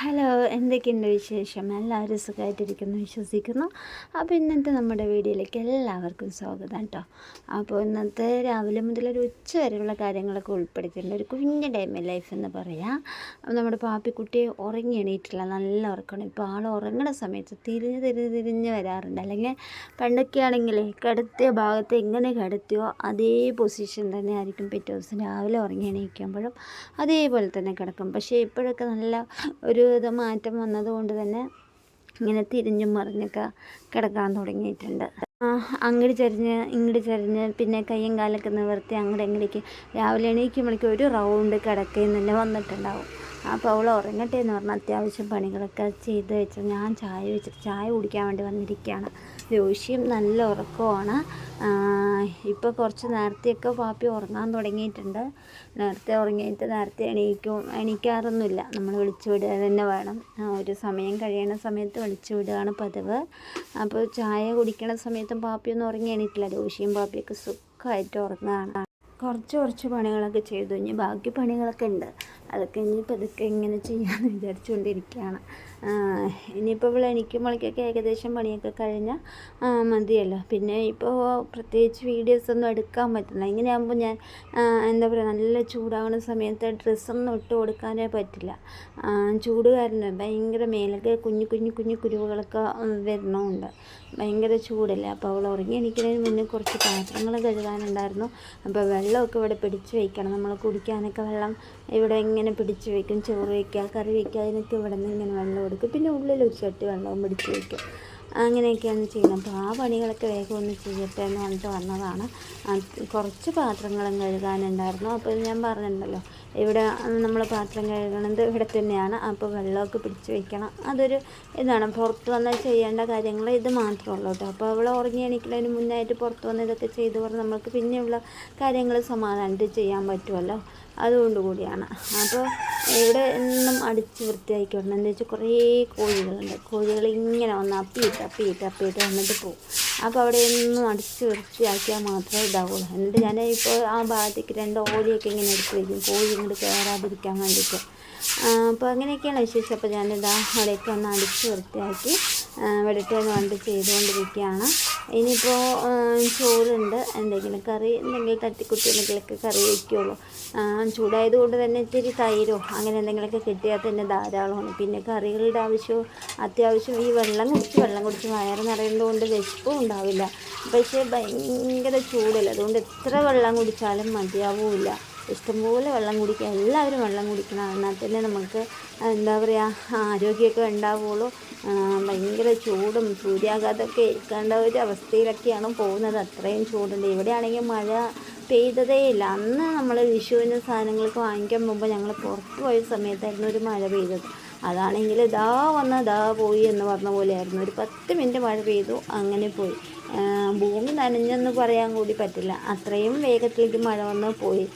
Hello എന്തൊക്കെയുണ്ട് വിശേഷം? എല്ലാവരും സുഖമായിട്ടിരിക്കുന്നു വിശ്വസിക്കുന്നു. അപ്പോൾ ഇന്നത്തെ നമ്മുടെ വീഡിയോയിലേക്ക് എല്ലാവർക്കും സ്വാഗതം കേട്ടോ അപ്പോൾ ഇന്നത്തെ രാവിലെ മുതൽ ഒരു ഉച്ച വരെയുള്ള കാര്യങ്ങളൊക്കെ ഉൾപ്പെടുത്തിയിട്ടുണ്ട്. ഒരു കുഞ്ഞ് ടൈമിൽ ലൈഫ് എന്ന് പറയാം. നമ്മുടെ പാപ്പിക്കുട്ടി ഉറങ്ങി എണീറ്റില്ല നല്ല ഉറക്കണം ഇപ്പോൾ ആൾ ഉറങ്ങുന്ന സമയത്ത് തിരിഞ്ഞ് തിരിഞ്ഞ് തിരിഞ്ഞ് വരാറുണ്ട്. അല്ലെങ്കിൽ പണ്ടൊക്കെ ആണെങ്കിൽ കിടത്തിയ ഭാഗത്ത് എങ്ങനെ കിടത്തിയോ അതേ പൊസിഷൻ തന്നെ ആയിരിക്കും പിറ്റേ ദിവസം രാവിലെ ഉറങ്ങി എണീക്കുമ്പോഴും അതേപോലെ തന്നെ കിടക്കും. പക്ഷേ ഇപ്പോഴൊക്കെ നല്ല ഒരു ഇത് മാറ്റം വന്നതുകൊണ്ട് തന്നെ ഇങ്ങനെ തിരിഞ്ഞും മറിഞ്ഞൊക്കെ കിടക്കാൻ തുടങ്ങിയിട്ടുണ്ട്. അങ്ങോട്ട് ചരിഞ്ഞ് ഇങ്ങോട്ട് ചരിഞ്ഞ് പിന്നെ കയ്യും കാലൊക്കെ നിവർത്തി അങ്ങോട്ട് എങ്ങടേക്ക് രാവിലെ എണീക്കുമ്പോഴേക്കും ഒരു റൗണ്ട് കിടക്കയിൽ തന്നെ വന്നിട്ടുണ്ടാവും. അപ്പോൾ അവൾ ഉറങ്ങട്ടെ എന്ന് പറഞ്ഞാൽ അത്യാവശ്യം പണികളൊക്കെ ചെയ്ത് വെച്ച് ഞാൻ ചായ വെച്ചിട്ട് ചായ കുടിക്കാൻ വേണ്ടി വന്നിരിക്കുകയാണ് രോഷിയും നല്ല ഉറക്കമാണ് ഇപ്പോൾ കുറച്ച് നേരത്തെയൊക്കെ പാപ്പി ഉറങ്ങാൻ തുടങ്ങിയിട്ടുണ്ട്. നേരത്തെ ഉറങ്ങിയിട്ട് നേരത്തെ എണീക്കും. എണീക്കാറൊന്നുമില്ല. നമ്മൾ വിളിച്ചു വിടുക തന്നെ വേണം. ഒരു സമയം കഴിയണ സമയത്ത് വിളിച്ചു വിടുകയാണ് പതിവ്. അപ്പോൾ ചായ കുടിക്കണ സമയത്തും പാപ്പിയൊന്നും ഉറങ്ങി എണീറ്റില്ല. രോഷിയും പാപ്പിയൊക്കെ സുഖമായിട്ട് ഉറങ്ങുകയാണ് കുറച്ച് കുറച്ച് പണികളൊക്കെ ചെയ്തു. ഇനി ബാക്കി പണികളൊക്കെ ഉണ്ട്. അതൊക്കെ ഇനി പതുക്കെ ഇങ്ങനെ ചെയ്യാമെന്ന് വിചാരിച്ചുകൊണ്ടിരിക്കുകയാണ്. ഇനിയിപ്പോൾ ഇവിടെ എണീക്കുമ്പോഴേക്കൊക്കെ ഏകദേശം പണിയൊക്കെ കഴിഞ്ഞാൽ മതിയല്ലോ. പിന്നെ ഇപ്പോൾ പ്രത്യേകിച്ച് വീഡിയോസ് ഒന്നും എടുക്കാൻ പറ്റില്ല. ഇങ്ങനെയാകുമ്പോൾ ഞാൻ എന്താ പറയുക നല്ല ചൂടാകുന്ന സമയത്ത് ഡ്രസ്സൊന്നും ഇട്ട് കൊടുക്കാനേ പറ്റില്ല. ചൂട് കാരണം ഭയങ്കര മേലൊക്കെ കുഞ്ഞു കുഞ്ഞു കുഞ്ഞു കുരുവുകളൊക്കെ വരണമുണ്ട് ഭയങ്കര ചൂടല്ലേ. അപ്പോൾ അവൾ ഉറങ്ങി എണീക്കുന്നതിന് മുന്നേ കുറച്ച് പാത്രങ്ങൾ കഴുകാനുണ്ടായിരുന്നു. അപ്പോൾ വെള്ളമൊക്കെ ഇവിടെ പിടിച്ച് വയ്ക്കണം നമ്മൾ കുടിക്കാനൊക്കെ വെള്ളം ഇവിടെ ഇങ്ങനെ പിടിച്ച് വയ്ക്കും ചോറ് വയ്ക്കുക കറി വയ്ക്കുക അതിനൊക്കെ ഇവിടെ നിന്ന് ഇങ്ങനെ വെള്ളം കൊടുക്കും. പിന്നെ ഉള്ളിൽ ഒരു ചട്ടി വെള്ളവും പിടിച്ച് വയ്ക്കും അങ്ങനെയൊക്കെയാണ് ചെയ്യുന്നത്. അപ്പോൾ ആ പണികളൊക്കെ വേഗം ഒന്ന് ചെയ്യട്ടെ എന്ന് പറഞ്ഞിട്ട് വന്നതാണ്. കുറച്ച് പാത്രങ്ങളും കഴുകാനുണ്ടായിരുന്നു. അപ്പോൾ ഞാൻ പറഞ്ഞിട്ടുണ്ടല്ലോ ഇവിടെ നമ്മൾ പാത്രം കഴുകണത് ഇവിടെ തന്നെയാണ്. അപ്പോൾ വെള്ളമൊക്കെ പിടിച്ച് വെക്കണം. അതൊരു ഇതാണ്. പുറത്ത് വന്നാൽ ചെയ്യേണ്ട കാര്യങ്ങൾ ഇത് മാത്രമേ ഉള്ളൂ കേട്ടോ. അപ്പോൾ അവൾ ഉറങ്ങി എണീക്കുന്നതിന് മുന്നായിട്ട് പുറത്ത് വന്ന് ഇതൊക്കെ ചെയ്ത് പറഞ്ഞ് നമുക്ക് പിന്നെയുള്ള കാര്യങ്ങൾ സമാധാനത്തിൽ ചെയ്യാൻ പറ്റുമല്ലോ. അതുകൊണ്ട് കൂടിയാണ്. അപ്പോൾ ഇവിടെ എന്നും അടിച്ച് വൃത്തിയാക്കിക്കണം എന്താ വെച്ചാൽ കുറേ കോഴികളുണ്ട്. കോഴികൾ ഇങ്ങനെ വന്ന് അപ്പിയിട്ട് അപ്പിയിട്ട് അപ്പിയിട്ട് വന്നിട്ട് പോകും അപ്പോൾ അവിടെ എന്നും അടിച്ച് വൃത്തിയാക്കിയാൽ മാത്രമേ ഇതാവുള്ളൂ. എന്നിട്ട് ഞാൻ ഇപ്പോൾ ആ ഭാഗത്തേക്ക് രണ്ട് ഓലിയൊക്കെ ഇങ്ങനെ എടുത്ത് വയ്ക്കും കോഴി ഇങ്ങോട്ട് കയറാതിരിക്കാൻ വേണ്ടിയിട്ട്. അപ്പോൾ അങ്ങനെയൊക്കെയാണ് വിശേഷം. അപ്പോൾ ഞാനിതാ അവിടെയൊക്കെ ഒന്ന് അടിച്ച് വൃത്തിയാക്കി വെടിട്ടേന്ന് വേണ്ടി ചെയ്തുകൊണ്ടിരിക്കുകയാണ്. ഇനിയിപ്പോൾ ചോറുണ്ട്. എന്തെങ്കിലും കറി എന്തെങ്കിലും തട്ടിക്കുട്ടി എന്തെങ്കിലുമൊക്കെ കറി വയ്ക്കുള്ളൂ. ചൂടായത് കൊണ്ട് തന്നെ ഇത്തിരി തൈരോ അങ്ങനെ എന്തെങ്കിലുമൊക്കെ കിട്ടിയാൽ തന്നെ ധാരാളമാണ്. പിന്നെ കറികളുടെ ആവശ്യവും അത്യാവശ്യം ഈ വെള്ളം കുടിച്ച് വെള്ളം കുടിച്ച് വയറ് നിറയുന്നതുകൊണ്ട് വിശപ്പും ഉണ്ടാവില്ല. പക്ഷേ ഭയങ്കര ചൂടല്ല? അതുകൊണ്ട് എത്ര വെള്ളം കുടിച്ചാലും മതിയാവില്ല ഇഷ്ടംപോലെ വെള്ളം കുടിക്കുക. എല്ലാവരും വെള്ളം കുടിക്കണം. എന്നാൽ തന്നെ നമുക്ക് എന്താ പറയുക ആരോഗ്യമൊക്കെ ഉണ്ടാവുള്ളൂ. ഭയങ്കര ചൂടും സൂര്യാഘാതമൊക്കെ ഏൽക്കേണ്ട ഒരു അവസ്ഥയിലൊക്കെയാണ് പോകുന്നത്. അത്രയും ചൂടുണ്ട്. ഇവിടെയാണെങ്കിൽ മഴ പെയ്തതേ ഇല്ല. അന്ന് നമ്മൾ വിഷുവിന് സാധനങ്ങളൊക്കെ വാങ്ങിക്കാൻ മുമ്പ് ഞങ്ങൾ പുറത്ത് പോയ സമയത്തായിരുന്നു ഒരു മഴ പെയ്തത്. അതാണെങ്കിൽ ഇതാ വന്ന് ഇതാ പോയി എന്ന് പറഞ്ഞ പോലെയായിരുന്നു. ഒരു പത്ത് മിനിറ്റ് മഴ പെയ്തു അങ്ങനെ പോയി. ഭൂമി നനഞ്ഞെന്ന് പറയാൻ കൂടി പറ്റില്ല. അത്രയും വേഗത്തിലേക്ക് മഴ വന്ന് പോയി.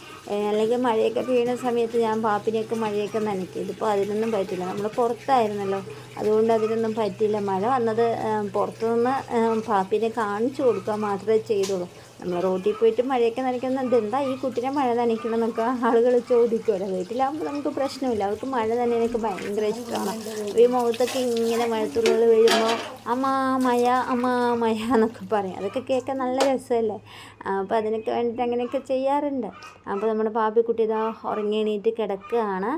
അല്ലെങ്കിൽ മഴയൊക്കെ പെയ്യുന്ന സമയത്ത് ഞാൻ പാപ്പിനെയൊക്കെ മഴയൊക്കെ നനയ്ക്കും. ഇതിപ്പോൾ അതിനൊന്നും പറ്റില്ല. നമ്മൾ പുറത്തായിരുന്നല്ലോ. അതുകൊണ്ട് അതിനൊന്നും പറ്റില്ല മഴ വന്നത് പുറത്തുനിന്ന് പാപ്പിനെ കാണിച്ചു കൊടുക്കുക മാത്രമേ ചെയ്തുള്ളൂ. നമ്മൾ റോഡിൽ പോയിട്ട് മഴയൊക്കെ നനയ്ക്കുന്ന എന്താ ഈ കുട്ടിനെ മഴ നനയ്ക്കണം എന്നൊക്കെ ആളുകൾ ചോദിക്കുമല്ലോ വീട്ടിലാകുമ്പോൾ നമുക്ക് പ്രശ്നമില്ല. അവർക്ക് മഴ തന്നെ ഭയങ്കര ഇഷ്ടമാണ് ഈ മുഖത്തൊക്കെ ഇങ്ങനെ മഴത്തുള്ളികൾ വീഴുമ്പോൾ അമ്മാ മയ അമ്മാ മയ എന്നൊക്കെ പറയും. അതൊക്കെ കേൾക്കാൻ നല്ല രസമല്ലേ? അപ്പോൾ അതിനൊക്കെ വേണ്ടിയിട്ട് അങ്ങനെയൊക്കെ ചെയ്യാറുണ്ട്. അപ്പോൾ നമ്മുടെ പാപ്പിക്കുട്ടി ഇതാ ഉറങ്ങിയണീറ്റ് കിടക്കുകയാണ്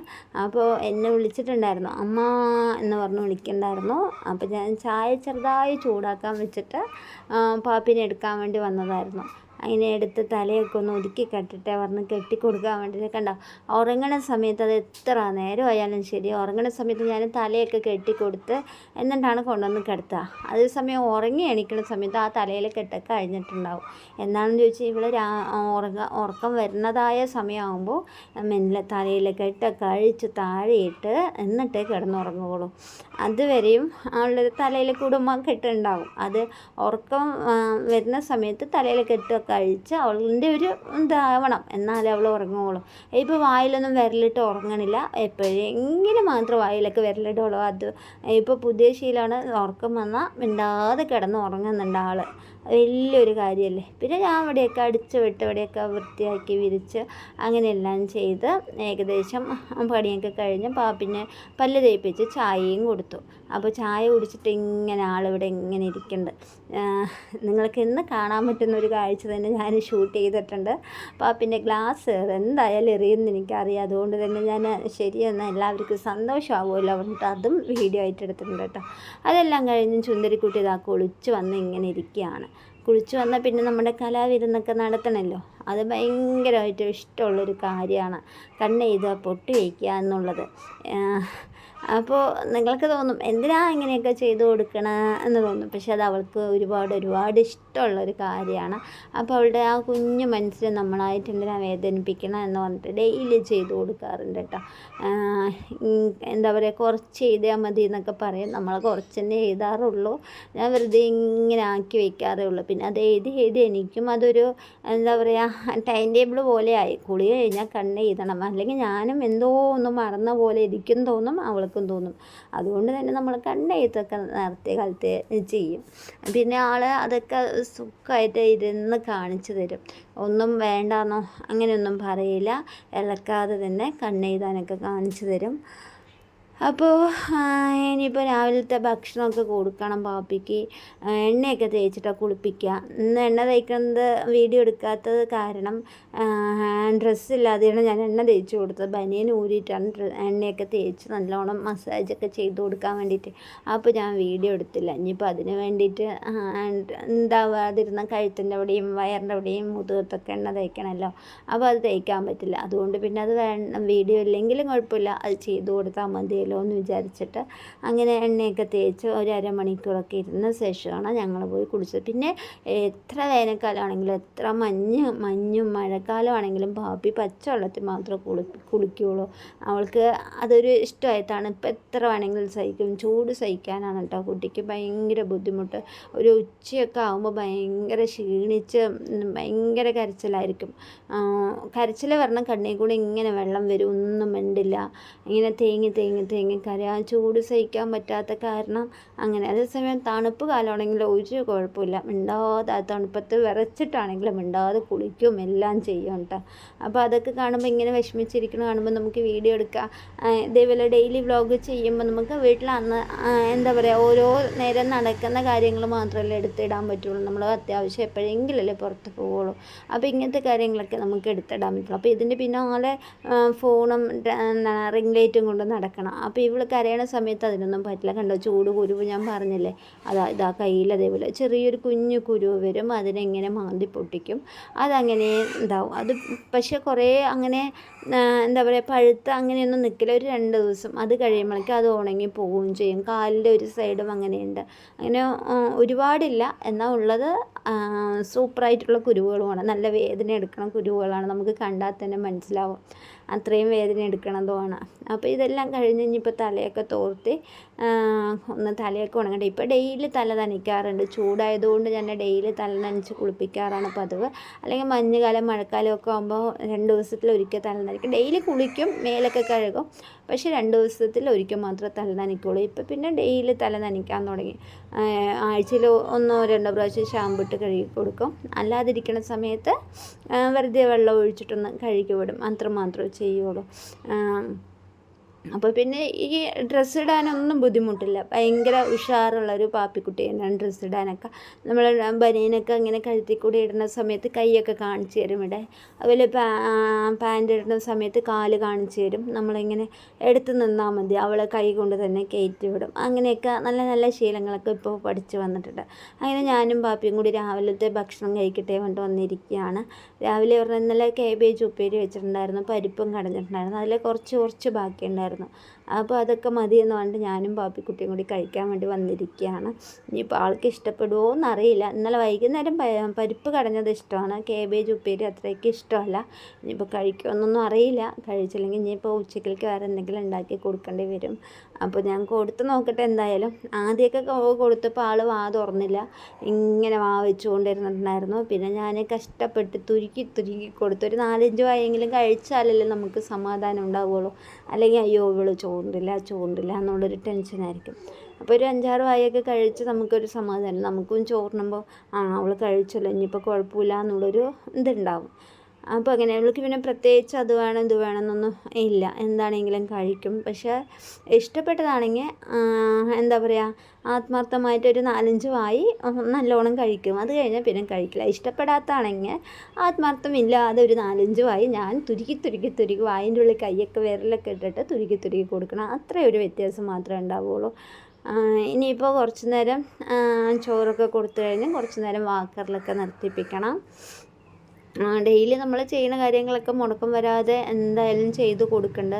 അപ്പോൾ എന്നെ വിളിച്ചിട്ടുണ്ടായിരുന്നു. അമ്മ എന്ന് പറഞ്ഞ് വിളിക്കണ്ടായിരുന്നു. അപ്പോൾ ഞാൻ ചായ ചെറുതായി ചൂടാക്കാൻ വെച്ചിട്ട് പാപ്പിനെ എടുക്കാൻ വേണ്ടി വന്നതായിരുന്നു. അതിനെ എടുത്ത് തലയൊക്കെ ഒന്ന് ഒതുക്കി കെട്ടിട്ട് പറഞ്ഞ് കെട്ടി കൊടുക്കാൻ വേണ്ടിയിട്ട് കണ്ടോ? ഉറങ്ങണ സമയത്ത് അത് എത്ര നേരം ആയാലും ശരി. ഉറങ്ങണ സമയത്ത് ഞാൻ തലയൊക്കെ കെട്ടിക്കൊടുത്ത് എന്നിട്ടാണ് കൊണ്ടുവന്ന് കിടത്തുക. അതേസമയം ഉറങ്ങി എണീക്കുന്ന സമയത്ത് ആ തലയിൽ കെട്ടൊക്കെ കഴിഞ്ഞിട്ടുണ്ടാവും എന്താണെന്ന് ചോദിച്ചാൽ ഇവിടെ ഉറങ്ങ ഉറക്കം വരുന്നതായ സമയമാകുമ്പോൾ മെല്ലെ തലയിൽ കെട്ടൊക്കെ അഴിച്ച് താഴെയിട്ട് എന്നിട്ട് കിടന്നുറങ്ങുകയുള്ളൂ. അതുവരെയും അവളുടെ തലയിൽ കുടുംബം കെട്ടുണ്ടാവും അത് ഉറക്കം വരുന്ന സമയത്ത് തലയിൽ കെട്ടൊക്കെ കഴിച്ച് അവളിന്റെ ഒരു ഇതാവണം. എന്നാലേ അവൾ ഉറങ്ങുള്ളൂ ഇപ്പോൾ വായിലൊന്നും വിരലിട്ട് ഉറങ്ങണില്ല. എപ്പോഴെങ്കിലും മാത്രം വായിലൊക്കെ വിരലിടുള്ളൂ അത് ഇപ്പോൾ പുതിയ ശീലമാണ്. ഉറക്കം വന്നാൽ മിണ്ടാതെ കിടന്ന് ഉറങ്ങുന്നുണ്ട് ആൾ വലിയൊരു കാര്യമല്ലേ. പിന്നെ ഞാൻ അവിടെയൊക്കെ അടിച്ച് വിട്ട് ഇവിടെയൊക്കെ വൃത്തിയാക്കി വിരിച്ച് അങ്ങനെയെല്ലാം ചെയ്ത് ഏകദേശം പണിയൊക്കെ കഴിഞ്ഞ് പാപ്പിനെ പല്ല് തേപ്പിച്ച് ചായയും കൊടുത്തു. അപ്പോൾ ചായ കുടിച്ചിട്ട് ഇങ്ങനെ ആളിവിടെ ഇങ്ങനെ ഇരിക്കുന്നുണ്ട് നിങ്ങൾക്ക് ഇന്ന് കാണാൻ പറ്റുന്ന ഒരു കാഴ്ച തന്നെ ഞാൻ ഷൂട്ട് ചെയ്തിട്ടുണ്ട്. പാപ്പിന്റെ ഗ്ലാസ് എന്തായാലും എറിയുമെന്ന് എനിക്കറിയാം. അതുകൊണ്ട് തന്നെ ഞാൻ ശരിയെന്ന് എല്ലാവർക്കും സന്തോഷമാവുമല്ലോ. പറഞ്ഞിട്ട് അതും വീഡിയോ ആയിട്ട് എടുത്തിട്ടുണ്ട് കേട്ടോ. അതെല്ലാം കഴിഞ്ഞ് ചുന്ദരിക്കുട്ടി ഇതാ കുളിച്ച് വന്ന് ഇങ്ങനെ ഇരിക്കുകയാണ്. കുളിച്ച് വന്നാൽ പിന്നെ നമ്മുടെ കലാവിരുന്നൊക്കെ നടത്തണമല്ലോ. അത് ഭയങ്കരമായിട്ട് ഇഷ്ടമുള്ളൊരു കാര്യമാണ്. കണ്ണെഴുതുക പൊട്ടി വയ്ക്കുക എന്നുള്ളത്. അപ്പോൾ നിങ്ങൾക്ക് തോന്നും എന്തിനാ ഇങ്ങനെയൊക്കെ ചെയ്തു കൊടുക്കണ എന്ന് തോന്നും. പക്ഷെ അത് അവൾക്ക് ഒരുപാട് ഒരുപാട് ഇഷ്ടമുള്ളൊരു കാര്യമാണ്. അപ്പോൾ അവളുടെ ആ കുഞ്ഞു മനസ്സിൽ നമ്മളായിട്ട് എന്തിനാ വേദനിപ്പിക്കണം എന്ന് പറഞ്ഞിട്ട് ഡെയിലി ചെയ്തു കൊടുക്കാറുണ്ട് കേട്ടോ. എന്താ പറയുക കുറച്ച് ചെയ്താൽ മതി എന്നൊക്കെ പറയും. നമ്മൾ കുറച്ച് തന്നെ എഴുതാറുള്ളൂ. ഞാൻ വെറുതെ ഇങ്ങനെ ആക്കി വയ്ക്കാറേ ഉള്ളൂ. പിന്നെ അത് എഴുതി എഴുതി എനിക്കും അതൊരു എന്താ പറയുക ടൈം ടേബിൾ പോലെ ആയി. കുളി കഴിഞ്ഞാൽ കണ്ണ് എഴുതണം അല്ലെങ്കിൽ ഞാനും എന്തോ ഒന്ന് മറന്ന പോലെ ഇരിക്കും തോന്നും അവൾക്ക്. എല്ലാവർക്കും തോന്നും. അതുകൊണ്ട് തന്നെ നമ്മൾ കണ്ണെഴുത്തൊക്കെ നേരത്തെ കാലത്തെ ചെയ്യും. പിന്നെ ആൾ അതൊക്കെ സുഖമായിട്ട് ഇരുന്ന് കാണിച്ചു തരും. ഒന്നും വേണ്ടാന്നോ അങ്ങനെയൊന്നും പറയില്ല. ഇളക്കാതെ തന്നെ കണ്ണെഴുതാനൊക്കെ കാണിച്ചു തരും. അപ്പോൾ ഇനിയിപ്പോൾ രാവിലത്തെ ഭക്ഷണമൊക്കെ കൊടുക്കണം പാപ്പിക്ക്. എണ്ണയൊക്കെ തേച്ചിട്ടാണ് കുളിപ്പിക്കുക ഇന്ന് എണ്ണ തേക്കുന്നത് വീഡിയോ എടുക്കാത്തത് കാരണം ഡ്രസ്സില്ലാതെയാണ് ഞാൻ എണ്ണ തേച്ച് കൊടുത്തത്. ബനിയൻ ഊരിയിട്ടാണ് എണ്ണയൊക്കെ തേച്ച് നല്ലോണം മസാജൊക്കെ ചെയ്ത് കൊടുക്കാൻ വേണ്ടിയിട്ട്. അപ്പോൾ ഞാൻ വീഡിയോ എടുത്തില്ല. ഇനിയിപ്പോൾ അതിന് വേണ്ടിയിട്ട് എന്താവാതിരുന്ന കഴുത്തിന്റെ അവിടെയും വയറിന്റെ അവിടെയും മുതുകത്തൊക്കെ എണ്ണ തേക്കണമല്ലോ അപ്പോൾ അത് തേക്കാൻ പറ്റില്ല. അതുകൊണ്ട് പിന്നെ അത് വീഡിയോ ഇല്ലെങ്കിലും കുഴപ്പമില്ല. അത് ചെയ്ത് കൊടുത്താൽ മതിയല്ലോ. മതിയല്ലോ എന്ന് വിചാരിച്ചിട്ട് അങ്ങനെ എണ്ണയൊക്കെ തേച്ച് ഒരു അരമണിക്കൂറൊക്കെ ഇരുന്ന ശേഷമാണ് ഞങ്ങൾ പോയി കുളിച്ചത് പിന്നെ എത്ര വേനൽക്കാലമാണെങ്കിലും എത്ര മഞ്ഞ് മഞ്ഞും മഴക്കാലമാണെങ്കിലും ഭാപ്പി പച്ചവെള്ളത്തിൽ മാത്രമേ കുളി കുളിക്കുകയുള്ളൂ. അവൾക്ക് അതൊരു ഇഷ്ടമായിട്ടാണ്. ഇപ്പം എത്ര വേണമെങ്കിലും സഹിക്കും. ചൂട് സഹിക്കാനാണ് കേട്ടോ കുട്ടിക്ക് ഭയങ്കര ബുദ്ധിമുട്ട്. ഒരു ഉച്ചയൊക്കെ ആകുമ്പോൾ ഭയങ്കര ക്ഷീണിച്ച് ഭയങ്കര കരച്ചിലായിരിക്കും. കരച്ചിൽ വരണം കണ്ണിൽ കൂടെ ഇങ്ങനെ വെള്ളം വരും. ഒന്നും മിണ്ടില്ല. ഇങ്ങനെ തേങ്ങി തേങ്ങി തേങ്ങി ആ ചൂട് സഹിക്കാൻ പറ്റാത്ത കാരണം അങ്ങനെ. അതേസമയം തണുപ്പ് കാലമാണെങ്കിൽ ഒരു കുഴപ്പമില്ല. മിണ്ടാതെ ആ തണുപ്പത്ത് വിറച്ചിട്ടാണെങ്കിലും മിണ്ടാതെ കുളിക്കും എല്ലാം ചെയ്യും കേട്ടോ. അപ്പോൾ അതൊക്കെ കാണുമ്പോൾ ഇങ്ങനെ വിഷമിച്ചിരിക്കുന്നു കാണുമ്പോൾ നമുക്ക് വീഡിയോ എടുക്കാം. ഇതേപോലെ ഡെയിലി വ്ലോഗ് ചെയ്യുമ്പോൾ നമുക്ക് വീട്ടിൽ അന്ന് എന്താ പറയുക ഓരോ നേരം നടക്കുന്ന കാര്യങ്ങൾ മാത്രമല്ലേ എടുത്തിടാൻ പറ്റുള്ളൂ. നമ്മൾ അത്യാവശ്യം എപ്പോഴെങ്കിലല്ലേ പുറത്ത് പോവുള്ളൂ അപ്പോൾ ഇങ്ങനത്തെ കാര്യങ്ങളൊക്കെ നമുക്ക് എടുത്തിടാൻ പറ്റുള്ളൂ. അപ്പോൾ ഇതിന്റെ പിന്നാലെ ഫോണും റിംഗ് ലൈറ്റും കൊണ്ട് നടക്കണം. അപ്പോൾ ഇവൾ കരയണ സമയത്ത് അതിനൊന്നും പറ്റില്ല. കണ്ടോ? ചൂട് കുരുവ് ഞാൻ പറഞ്ഞില്ലേ? അതാ ഇതാ കയ്യിൽ അതേപോലെ ചെറിയൊരു കുഞ്ഞു കുരുവ് വരും. അതിനെങ്ങനെ മാന്തി പൊട്ടിക്കും. അതങ്ങനെ ഉണ്ടാവും അത് പക്ഷേ കുറേ അങ്ങനെ എന്താ പറയുക പഴുത്ത് അങ്ങനെയൊന്നും നിൽക്കില്ല. ഒരു രണ്ട് ദിവസം അത് കഴിയുമ്പോഴേക്കും അത് ഉണങ്ങി പോവുകയും ചെയ്യും. കാലിന്റെ ഒരു സൈഡും അങ്ങനെയുണ്ട്. അങ്ങനെ ഒരുപാടില്ല. എന്നാൽ ഉള്ളത് സൂപ്പറായിട്ടുള്ള കുരുവുകളുമാണ്. നല്ല വേദന എടുക്കുന്ന കുരുവുകളാണ് നമുക്ക് കണ്ടാൽ തന്നെ മനസ്സിലാവും. അത്രയും വേദന എടുക്കണതുമാണ് അപ്പോൾ ഇതെല്ലാം കഴിഞ്ഞ് ഇനിയിപ്പോൾ തലയൊക്കെ തോർത്ത് ഒന്ന് തലയൊക്കെ ഉണങ്ങട്ടെ. ഇപ്പോൾ ഡെയിലി തല നനയ്ക്കാറുണ്ട്. ചൂടായതുകൊണ്ട് തന്നെ ഡെയിലി തല നനച്ച് കുളിപ്പിക്കാറാണ് പതിവ്. അല്ലെങ്കിൽ മഞ്ഞുകാലം മഴക്കാലം ഒക്കെ ആകുമ്പോൾ രണ്ട് ദിവസത്തിലൊരിക്കൽ തല നനയ്ക്കും. ഡെയിലി കുളിക്കും മേലൊക്കെ കഴുകും. പക്ഷേ രണ്ട് ദിവസത്തിൽ ഒരിക്കൽ മാത്രമേ തല നനയ്ക്കുള്ളൂ. ഇപ്പം പിന്നെ ഡെയിലി തല നനയ്ക്കാൻ തുടങ്ങി. ആഴ്ചയിൽ ഒന്നോ രണ്ടോ പ്രാവശ്യം ഷാമ്പു ഇട്ട് കഴുകി കൊടുക്കും. അല്ലാതിരിക്കുന്ന സമയത്ത് വെറുതെ വെള്ളം ഒഴിച്ചിട്ടൊന്ന് കഴുകി വിടും. അത്രമാത്രമേ ചെയ്യുള്ളൂ. അപ്പോൾ പിന്നെ ഈ ഡ്രസ്സ് ഇടാനൊന്നും ബുദ്ധിമുട്ടില്ല. ഭയങ്കര ഉഷാറുള്ള ഒരു പാപ്പിക്കുട്ടി തന്നെയാണ് ഡ്രസ്സ് ഇടാനൊക്കെ. നമ്മൾ ബനിയനൊക്കെ ഇങ്ങനെ കഴുത്തിൽ കൂടി ഇടുന്ന സമയത്ത് കൈയൊക്കെ കാണിച്ചു തരും ഇവിടെ. അതുപോലെ പാന്റ് ഇടുന്ന സമയത്ത് കാൽ കാണിച്ചു തരും. നമ്മളിങ്ങനെ എടുത്ത് നിന്നാൽ മതി. അവളെ കൈ കൊണ്ട് തന്നെ കയറ്റി വിടും. അങ്ങനെയൊക്കെ നല്ല നല്ല ശീലങ്ങളൊക്കെ ഇപ്പോൾ പഠിച്ചു വന്നിട്ടുണ്ട്. അങ്ങനെ ഞാനും പാപ്പിയും കൂടി രാവിലത്തെ ഭക്ഷണം കഴിക്കട്ടെ കൊണ്ട് വന്നിരിക്കുകയാണ്. രാവിലെ പറഞ്ഞാൽ ഇന്നലെ കേബേജ് ഉപ്പേരി വെച്ചിട്ടുണ്ടായിരുന്നു. പരിപ്പും കടഞ്ഞിട്ടുണ്ടായിരുന്നു. അതിൽ കുറച്ച് കുറച്ച് ബാക്കിയുണ്ടായിരുന്നു. ഉണ്ടായിരുന്നു അപ്പോൾ അതൊക്കെ മതി എന്ന് പറഞ്ഞിട്ട് ഞാനും പാപ്പിക്കുട്ടിയും കൂടി കഴിക്കാൻ വേണ്ടി വന്നിരിക്കുകയാണ്. ഇനിയിപ്പോൾ ആൾക്ക് ഇഷ്ടപ്പെടുമോ എന്നറിയില്ല ഇന്നലെ വൈകുന്നേരം പരിപ്പ് കടഞ്ഞത് ഇഷ്ടമാണ്. കേബേജ് ഉപ്പേരി അത്രയ്ക്ക് ഇഷ്ടമല്ല. ഇനിയിപ്പോൾ കഴിക്കുമെന്നൊന്നും അറിയില്ല. കഴിച്ചില്ലെങ്കിൽ ഇനിയിപ്പോൾ ഉച്ചക്കിലേക്ക് വേറെ എന്തെങ്കിലും ഉണ്ടാക്കി കൊടുക്കേണ്ടി വരും. അപ്പോൾ ഞാൻ കൊടുത്ത് നോക്കട്ടെ എന്തായാലും. ആദ്യമൊക്കെ കൊടുത്തപ്പോൾ ആൾ വാ തുറന്നില്ല. ഇങ്ങനെ വാ വെച്ചുകൊണ്ടിരുന്നിട്ടുണ്ടായിരുന്നു. പിന്നെ ഞാൻ കഷ്ടപ്പെട്ട് തുരുക്കി തുരുക്കി കൊടുത്തു ഒരു നാലഞ്ച് വായെങ്കിലും കഴിച്ചാലല്ലേ നമുക്ക് സമാധാനം ഉണ്ടാവുള്ളൂ അല്ലെങ്കിൽ അയ്യോ ഇവൾ ചോ ചോറുണ്ടില്ല ചോറുണ്ടില്ല എന്നുള്ളൊരു ടെൻഷനായിരിക്കും അപ്പോൾ ഒരു അഞ്ചാറ് വായൊക്കെ കഴിച്ച് നമുക്കൊരു സമാധാനം. നമുക്കും ചോറിനുമ്പോൾ ആ അവൾ കഴിച്ചല്ലോ ഇനിയിപ്പോൾ കുഴപ്പമില്ല എന്നുള്ളൊരു ഇതുണ്ടാവും. അപ്പോൾ അങ്ങനെ അവൾക്ക് പിന്നെ പ്രത്യേകിച്ച് അത് വേണം ഇത് വേണമെന്നൊന്നും ഇല്ല. എന്താണെങ്കിലും കഴിക്കും. പക്ഷേ ഇഷ്ടപ്പെട്ടതാണെങ്കിൽ എന്താ പറയുക ആത്മാർത്ഥമായിട്ട് ഒരു നാലഞ്ച് വായി നല്ലോണം കഴിക്കും. അത് കഴിഞ്ഞാൽ പിന്നെ കഴിക്കില്ല. ഇഷ്ടപ്പെടാത്തതാണെങ്കിൽ ആത്മാർത്ഥമില്ലാതെ ഒരു നാലഞ്ച് വായി ഞാൻ തുരുക്കി തുരുക്കി തുരുക്കി വായിന്റെ ഉള്ളിൽ കൈയൊക്കെ വിരലൊക്കെ ഇട്ടിട്ട് തുരുക്കി തുരുക്കി കൊടുക്കണം. അത്രയും ഒരു വ്യത്യാസം മാത്രമേ ഉണ്ടാവുള്ളൂ. ഇനിയിപ്പോൾ കുറച്ച് നേരം ചോറൊക്കെ കൊടുത്തു കഴിഞ്ഞ് കുറച്ച് നേരം വാക്കറിലൊക്കെ നിർത്തിപ്പിക്കണം. ഡെയിലി നമ്മൾ ചെയ്യുന്ന കാര്യങ്ങളൊക്കെ മുടക്കം വരാതെ എന്തായാലും ചെയ്ത് കൊടുക്കേണ്ട.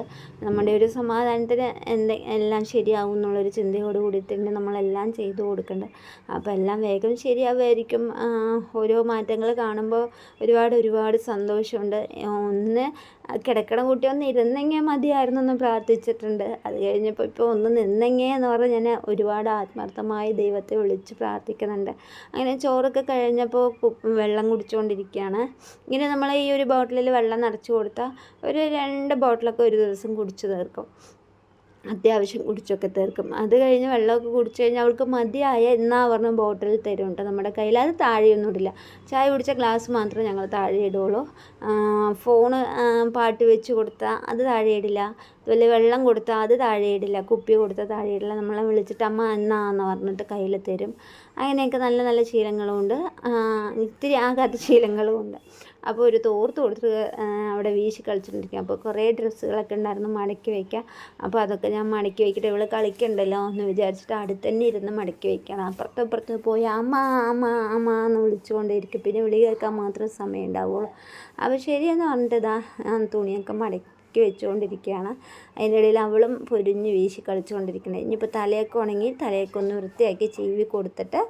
നമ്മുടെ ഒരു സമാധാനത്തിന് എന്ത് എല്ലാം ശരിയാവും എന്നുള്ളൊരു ചിന്തയോട് കൂടി തന്നെ നമ്മളെല്ലാം ചെയ്ത് കൊടുക്കേണ്ടത് അപ്പോൾ എല്ലാം വേഗം ശരിയാവുമായിരിക്കും. ഓരോ മാറ്റങ്ങൾ കാണുമ്പോൾ ഒരുപാട് ഒരുപാട് സന്തോഷമുണ്ട്. ഒന്ന് കിടക്കണ കുട്ടി ഒന്ന് ഇരുന്നെങ്കിൽ മതിയായിരുന്നു എന്ന് പ്രാർത്ഥിച്ചിട്ടുണ്ട്. അത് കഴിഞ്ഞപ്പോൾ ഇപ്പോൾ ഒന്ന് നിന്നെങ്കിൽ എന്ന് പറഞ്ഞ് ഞാൻ ഒരുപാട് ആത്മാർത്ഥമായി ദൈവത്തെ വിളിച്ച് പ്രാർത്ഥിക്കുന്നുണ്ട്. അങ്ങനെ ചോറൊക്കെ കഴിഞ്ഞപ്പോൾ വെള്ളം കുടിച്ചുകൊണ്ടിരിക്കുകയാണ് ഇങ്ങനെ നമ്മൾ ഈ ഒരു ബോട്ടിലിൽ വെള്ളം നിറച്ച് കൊടുത്താൽ ഒരു രണ്ട് ബോട്ടിലൊക്കെ ഒരു ദിവസം കുടിച്ചു തീർക്കും. അത്യാവശ്യം കുടിച്ചൊക്കെ തീർക്കും. അത് കഴിഞ്ഞ് വെള്ളമൊക്കെ കുടിച്ച് കഴിഞ്ഞാൽ അവൾക്ക് മതിയായ എന്നാ പറഞ്ഞ ബോട്ടിൽ തരും കേട്ടോ നമ്മുടെ കയ്യിൽ. അത് താഴെയൊന്നും ഇടില്ല. ചായ കുടിച്ച ഗ്ലാസ് മാത്രമേ ഞങ്ങൾ താഴെ ഇടുകയുള്ളൂ ഫോണ് പാട്ട് വെച്ച് കൊടുത്താൽ അത് താഴെ ഇടില്ല. അതുപോലെ വെള്ളം കൊടുത്താൽ അത് താഴെ ഇടില്ല കുപ്പി കൊടുത്താൽ താഴെ ഇടില്ല നമ്മളെ വിളിച്ചിട്ട് അമ്മ എന്നാന്ന് പറഞ്ഞിട്ട് കയ്യിൽ തരും. അങ്ങനെയൊക്കെ നല്ല നല്ല ശീലങ്ങളുമുണ്ട് ഇത്തിരി ആകാത്ത ശീലങ്ങളുമുണ്ട് അപ്പോൾ ഒരു തോർത്ത് കൊടുത്ത് അവിടെ വീശി കളിച്ചിട്ടുണ്ടിരിക്കും അപ്പോൾ കുറേ ഡ്രസ്സുകളൊക്കെ ഉണ്ടായിരുന്നു മടക്കി വയ്ക്കുക അപ്പോൾ അതൊക്കെ ഞാൻ മടക്കി വയ്ക്കട്ടെ ഇവൾ കളിക്കണ്ടല്ലോ എന്ന് വിചാരിച്ചിട്ട് അടുത്ത് തന്നെ ഇരുന്ന് മടക്കി വയ്ക്കണം അപ്പുറത്ത് അപ്പുറത്ത് പോയി അമ്മ അമ്മ അമ്മ എന്ന് വിളിച്ചുകൊണ്ടേയിരിക്കും. പിന്നെ വിളി കേൾക്കാൻ മാത്രം സമയം ഉണ്ടാവുള്ളൂ. അപ്പോൾ ശരിയെന്ന് പറഞ്ഞിട്ട് ഇതാ തുണിയൊക്കെ മടക്കി ഇറക്കി വെച്ചുകൊണ്ടിരിക്കുകയാണ്. അതിന്റെ ഇടയിൽ അവളും പൊരിഞ്ഞ് വീശി കളിച്ചുകൊണ്ടിരിക്കുന്നത് ഇനിയിപ്പോൾ തലയൊക്കെ ഉണങ്ങി തലയൊക്കെ ഒന്ന് വൃത്തിയാക്കി ചീവി കൊടുത്തിട്ട്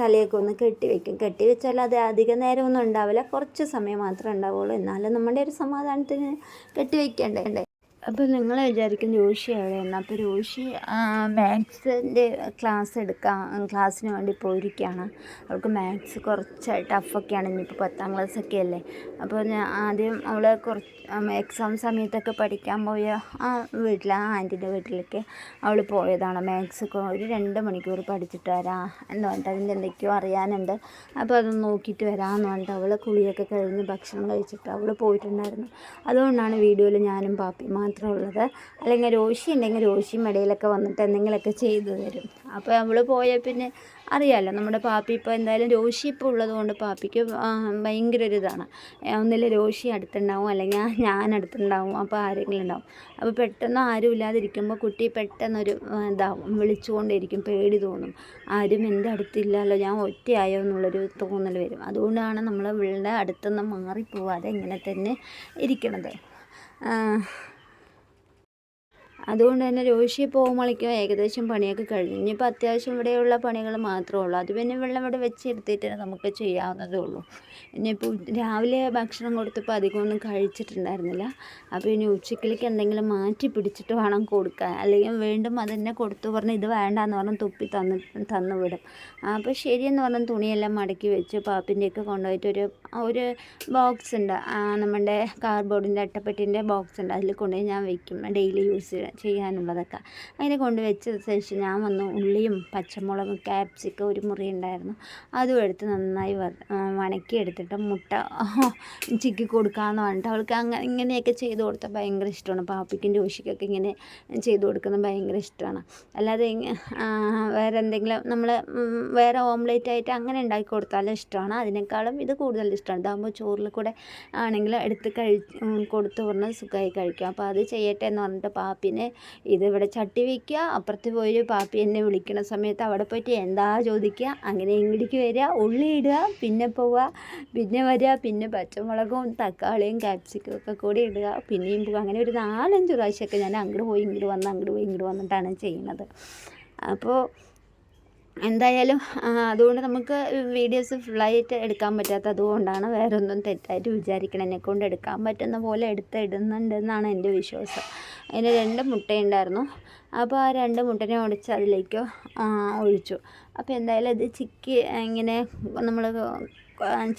തലയൊക്കെ ഒന്ന് കെട്ടി വെക്കും. കെട്ടി വെച്ചാൽ അത് അധിക നേരമൊന്നും ഉണ്ടാവില്ല. കുറച്ച് സമയം മാത്രമേ ഉണ്ടാവുള്ളൂ. എന്നാലും നമ്മുടെ ഒരു സമാധാനത്തിന് കെട്ടി വെക്കേണ്ടേ? അപ്പോൾ നിങ്ങൾ വിചാരിക്കും രോഷി എവിടെയെന്ന്. അപ്പോൾ രോഷി മാത്സിന്റെ ക്ലാസ് എടുക്കാൻ ക്ലാസ്സിന് വേണ്ടി പോയിരിക്കുകയാണ് അവൾക്ക് മാത്സ് കുറച്ച് ടഫൊക്കെയാണ്. ഇനിയിപ്പോൾ പത്താം ക്ലാസ്സൊക്കെ അല്ലേ? അപ്പോൾ ഞാൻ ആദ്യം അവൾ കുറച്ച് എക്സാം സമയത്തൊക്കെ പഠിക്കാൻ പോയ ആ വീട്ടിൽ ആ ആന്റിന്റെ വീട്ടിലേക്ക് അവൾ പോയതാണ്. മാത്സ് ഒരു രണ്ട് മണിക്കൂർ പഠിച്ചിട്ട് വരാം എന്ന് പറഞ്ഞിട്ട് അതിന്റെ എന്തൊക്കെയോ അറിയാനുണ്ട്. അപ്പോൾ അതൊന്ന് നോക്കിയിട്ട് വരാമെന്ന് പറഞ്ഞിട്ട് അവൾ കുളിയൊക്കെ കഴിഞ്ഞ് ഭക്ഷണം കഴിച്ചിട്ട് അവൾ പോയിട്ടുണ്ടായിരുന്നു. അതുകൊണ്ടാണ് വീഡിയോയിൽ ഞാനും പാപ്പി മാത്രമേ ഉള്ളത് അല്ലെങ്കിൽ രോഷി ഉണ്ടെങ്കിൽ രോഷിയും ഇടയിലൊക്കെ വന്നിട്ട് എന്തെങ്കിലുമൊക്കെ ചെയ്തു തരും. അപ്പോൾ നമ്മൾ പോയാൽ പിന്നെ അറിയാമല്ലോ നമ്മുടെ പാപ്പി ഇപ്പോൾ എന്തായാലും രോഷി ഇപ്പോൾ ഉള്ളതുകൊണ്ട് പാപ്പിക്ക് ഭയങ്കര ഒരു ഇതാണ്. ഒന്നില്ല രോഷി അടുത്തുണ്ടാവും അല്ലെങ്കിൽ ഞാൻ അടുത്തുണ്ടാവും അപ്പോൾ ആരെങ്കിലും ഉണ്ടാവും. അപ്പോൾ പെട്ടെന്ന് ആരും ഇല്ലാതിരിക്കുമ്പോൾ കുട്ടി പെട്ടെന്നൊരു ഇതാവും വിളിച്ചുകൊണ്ടിരിക്കും പേടി തോന്നും. ആരും എന്റെ അടുത്തില്ലല്ലോ ഞാൻ ഒറ്റയായോ എന്നുള്ളൊരു തോന്നൽ വരും. അതുകൊണ്ടാണ് നമ്മൾ വീടിന്റെ അടുത്തുനിന്ന് മാറിപ്പോവാതെ ഇങ്ങനെ തന്നെ ഇരിക്കണത്. അതുകൊണ്ട് തന്നെ രോഷി പോകുമ്പോഴേക്കും ഏകദേശം പണിയൊക്കെ കഴിഞ്ഞു. ഇനിയിപ്പോൾ അത്യാവശ്യം ഇവിടെയുള്ള പണികൾ മാത്രമേ ഉള്ളൂ. അത് പിന്നെ വെള്ളം ഇവിടെ വെച്ചെടുത്തിട്ട് നമുക്ക് ചെയ്യാവുന്നതേ ഉള്ളൂ. ഇനിയിപ്പോൾ രാവിലെ ഭക്ഷണം കൊടുത്തപ്പോൾ അധികമൊന്നും കഴിച്ചിട്ടുണ്ടായിരുന്നില്ല. അപ്പോൾ ഇനി ഉച്ചക്കിലേക്ക് എന്തെങ്കിലും മാറ്റി പിടിച്ചിട്ട് വേണം കൊടുക്കാൻ. അല്ലെങ്കിൽ വീണ്ടും അതന്നെ കൊടുത്തു പറഞ്ഞ് ഇത് വേണ്ട എന്ന് പറഞ്ഞ് തുപ്പി തന്ന് തന്നു വിടും. അപ്പോൾ ശരിയെന്ന് പറഞ്ഞാൽ തുണിയെല്ലാം മടക്കി വെച്ച് പാപ്പിന്റെയൊക്കെ കൊണ്ടുപോയിട്ട് ഒരു ഒരു ബോക്സ് ഉണ്ട്. നമ്മുടെ കാർഡ്ബോർഡിന്റെ അട്ടപ്പെട്ടിന്റെ ബോക്സ് ഉണ്ട്. അതിൽ കൊണ്ടുപോയി ഞാൻ വയ്ക്കും ഡെയിലി യൂസ് ചെയ്യാൻ. ചെയ്യാനുള്ളതൊക്കെ. അതിനെ കൊണ്ട് വെച്ച് ശേഷം ഞാൻ വന്ന് ഉള്ളിയും പച്ചമുളകും ക്യാപ്സിക്ക ഒരു മുറി ഉണ്ടായിരുന്നു. അതും എടുത്ത് നന്നായി വണക്കി എടുത്തിട്ട് മുട്ട ചിക്കി കൊടുക്കാമെന്ന് പറഞ്ഞിട്ട് അവൾക്ക് അങ്ങനെ ഇങ്ങനെയൊക്കെ ചെയ്ത് കൊടുത്താൽ ഭയങ്കര ഇഷ്ടമാണ്. പാപ്പിക്കും ജോഷിക്കൊക്കെ ഇങ്ങനെ ചെയ്ത് കൊടുക്കുന്നത് ഭയങ്കര ഇഷ്ടമാണ്. അല്ലാതെ വേറെ എന്തെങ്കിലും നമ്മൾ വേറെ ഓംലേറ്റ് ആയിട്ട് അങ്ങനെ ഉണ്ടാക്കി കൊടുത്താലും ഇഷ്ടമാണ്. അതിനേക്കാളും ഇത് കൂടുതൽ ഇഷ്ടമാണ്. ഇതാകുമ്പോൾ ചോറിൽ കൂടെ ആണെങ്കിലും എടുത്ത് കഴി കൊടുത്ത് പറഞ്ഞാൽ സുഖമായി കഴിക്കാം. അപ്പോൾ അത് ചെയ്യട്ടെ എന്ന് പറഞ്ഞിട്ട് പാപ്പിനെ ഇത് ഇവിടെ ചട്ടി വയ്ക്കുക അപ്പുറത്ത് പോയി പാപ്പി എന്നെ വിളിക്കുന്ന സമയത്ത് അവിടെ പോയിട്ട് എന്താ ചോദിക്കുക? അങ്ങനെ ഇങ്ങോട്ടേക്ക് വരിക ഉള്ളി ഇടുക പിന്നെ പോവുക പിന്നെ വരിക പിന്നെ പച്ചമുളകും തക്കാളിയും ക്യാപ്സിക്കും ഒക്കെ കൂടി ഇടുക പിന്നെയും പോവുക. അങ്ങനെ ഒരു നാലഞ്ച് പ്രാവശ്യമൊക്കെ ഞാൻ അങ്ങോട്ട് പോയി ഇങ്ങോട്ട് വന്ന് അങ്ങോട്ട് പോയി ഇങ്ങോട്ട് വന്നിട്ടാണ് ചെയ്യുന്നത്. അപ്പോൾ എന്തായാലും അതുകൊണ്ട് നമുക്ക് വീഡിയോസ് ഫുള്ളായിട്ട് എടുക്കാൻ പറ്റാത്ത അതുകൊണ്ടാണ് വേറെ ഒന്നും തെറ്റായിട്ട് വിചാരിക്കണം എന്നെക്കൊണ്ട് എടുക്കാൻ പറ്റുന്ന പോലെ എടുത്ത് ഇടുന്നുണ്ടെന്നാണ് എന്റെ വിശ്വാസം. അതിന് രണ്ട് മുട്ടയുണ്ടായിരുന്നു. അപ്പോൾ ആ രണ്ട് മുട്ടനെ ഉടച്ച് അതിലേക്ക് ഒഴിച്ചു. അപ്പോൾ എന്തായാലും അത് ചിക്കി ഇങ്ങനെ നമ്മൾ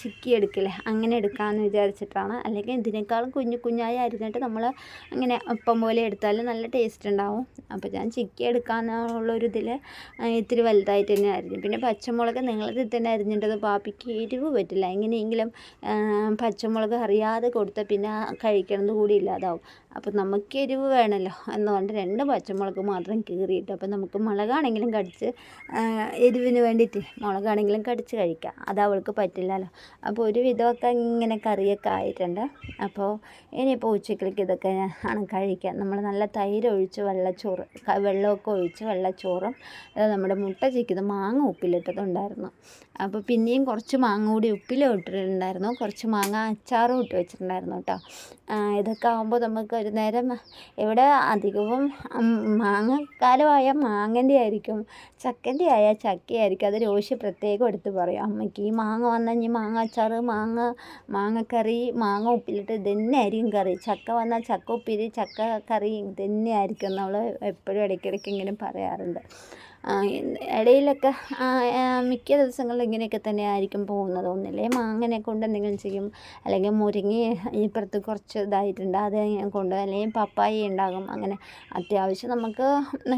ചിക്കി എടുക്കില്ലേ? അങ്ങനെ എടുക്കാമെന്ന് വിചാരിച്ചിട്ടാണ്. അല്ലെങ്കിൽ ഇതിനേക്കാളും കുഞ്ഞു കുഞ്ഞായി അരിഞ്ഞിട്ട് നമ്മൾ അങ്ങനെ അപ്പം പോലെ എടുത്താൽ നല്ല ടേസ്റ്റ് ഉണ്ടാവും. അപ്പോൾ ഞാൻ ചിക്കി എടുക്കാമെന്നുള്ളൊരു ഇതിൽ ഇത്തിരി വലുതായിട്ട് തന്നെ അരിഞ്ഞു. പിന്നെ പച്ചമുളക് നിങ്ങളതിൽ തന്നെ അരിഞ്ഞിട്ടത് പാപ്പിക്ക് എരിവ് പറ്റില്ല. എങ്ങനെയെങ്കിലും പച്ചമുളക് അറിയാതെ കൊടുത്താൽ പിന്നെ കഴിക്കണത് കൂടി ഇല്ലാതാവും. അപ്പോൾ നമുക്ക് എരിവ് വേണമല്ലോ. എന്ന് എന്നുകൊണ്ട് രണ്ട് പച്ചമുളക് മാത്രം കീറിയിട്ട് അപ്പോൾ നമുക്ക് മുളകാണെങ്കിലും കടിച്ച് എരിവിന് വേണ്ടിയിട്ട് മുളകാണെങ്കിലും കടിച്ച് കഴിക്കാം. അത് അവൾക്ക് പറ്റില്ലല്ലോ. അപ്പോൾ ഒരു വിധമൊക്കെ ഇങ്ങനെ കറിയൊക്കെ ആയിട്ടുണ്ട്. അപ്പോൾ ഇനിയിപ്പോൾ ഉച്ചക്കിലേക്ക് ഇതൊക്കെ ആണ് കഴിക്കാം. നമ്മൾ നല്ല തൈര് ഒഴിച്ച് വെള്ളച്ചോറ് വെള്ളമൊക്കെ ഒഴിച്ച് വെള്ളച്ചോറും നമ്മുടെ മുട്ട ചിക്കിത് മാങ്ങ ഉപ്പിലിട്ടതുണ്ടായിരുന്നു. അപ്പോൾ പിന്നെയും കുറച്ച് മാങ്ങ കൂടി ഉപ്പിലിട്ടിട്ടുണ്ടായിരുന്നു കുറച്ച് മാങ്ങ അച്ചാറും ഇട്ട് വെച്ചിട്ടുണ്ടായിരുന്നു കേട്ടോ. ഇതൊക്കെ ആകുമ്പോൾ നമുക്ക് ഒരു നേരം ഇവിടെ അധികവും മാങ്ങക്കാലമായ മാങ്ങന്റെ ആയിരിക്കും ചക്കന്റെ ആയാൽ ചക്കയായിരിക്കും അത് രോഷി പ്രത്യേകം എടുത്ത് പറയും. അമ്മയ്ക്ക് ഈ മാങ്ങ വന്നാൽ ഇനി മാങ്ങ അച്ചാർ മാങ്ങ മാങ്ങക്കറി മാങ്ങ ഉപ്പിലിട്ട് ഇതന്നെയായിരിക്കും കറി. ചക്ക വന്നാൽ ചക്ക ഉപ്പിരി ചക്ക കറി ഇതന്നെയായിരിക്കും നമ്മൾ എപ്പോഴും ഇടയ്ക്കിടയ്ക്ക് ഇങ്ങനെ പറയാറുണ്ട്. ഇടയിലൊക്കെ മിക്ക ദിവസങ്ങളിലും ഇങ്ങനെയൊക്കെ തന്നെ ആയിരിക്കും പോകുന്നത്. ഒന്നില്ലേ മാങ്ങനെ കൊണ്ട് എന്തെങ്കിലും ചെയ്യും. അല്ലെങ്കിൽ മുരിങ്ങ ഇപ്പുറത്ത് കുറച്ച് ഇതായിട്ടുണ്ട്. അത് കൊണ്ട് അല്ലെങ്കിൽ പപ്പായ ഉണ്ടാകും. അങ്ങനെ അത്യാവശ്യം നമുക്ക്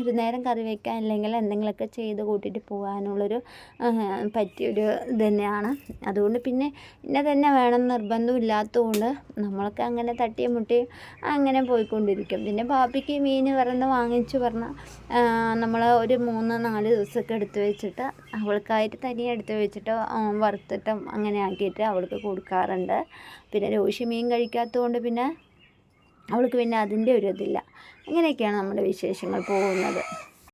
ഒരു നേരം കറി വയ്ക്കാൻ അല്ലെങ്കിൽ എന്തെങ്കിലുമൊക്കെ ചെയ്ത് കൂട്ടിയിട്ട് പോകാനുള്ളൊരു പറ്റിയൊരു ഇത് തന്നെയാണ്. അതുകൊണ്ട് പിന്നെ ഇന്ന തന്നെ വേണം. നിർബന്ധം ഇല്ലാത്തതുകൊണ്ട് നമ്മളൊക്കെ അങ്ങനെ തട്ടിയും മുട്ടിയും അങ്ങനെ പോയിക്കൊണ്ടിരിക്കും. പിന്നെ പാപ്പിക്ക് മീൻ പറഞ്ഞ് വാങ്ങിച്ചു പറഞ്ഞാൽ നമ്മൾ ഒരു മൂന്ന് നാല് ദിവസമൊക്കെ എടുത്ത് വെച്ചിട്ട് അവൾക്കായിട്ട് തനിയെ എടുത്ത് വെച്ചിട്ട് വറുത്തിട്ടും അങ്ങനെ ആക്കിയിട്ട് അവൾക്ക് കൊടുക്കാറുണ്ട്. പിന്നെ രോഷി മീൻ കഴിക്കാത്തതുകൊണ്ട് പിന്നെ അവൾക്ക് പിന്നെ അതിന്റെ ഒരു ഇതില്ല. ഇങ്ങനെയൊക്കെയാണ് നമ്മുടെ വിശേഷങ്ങൾ പോകുന്നത്.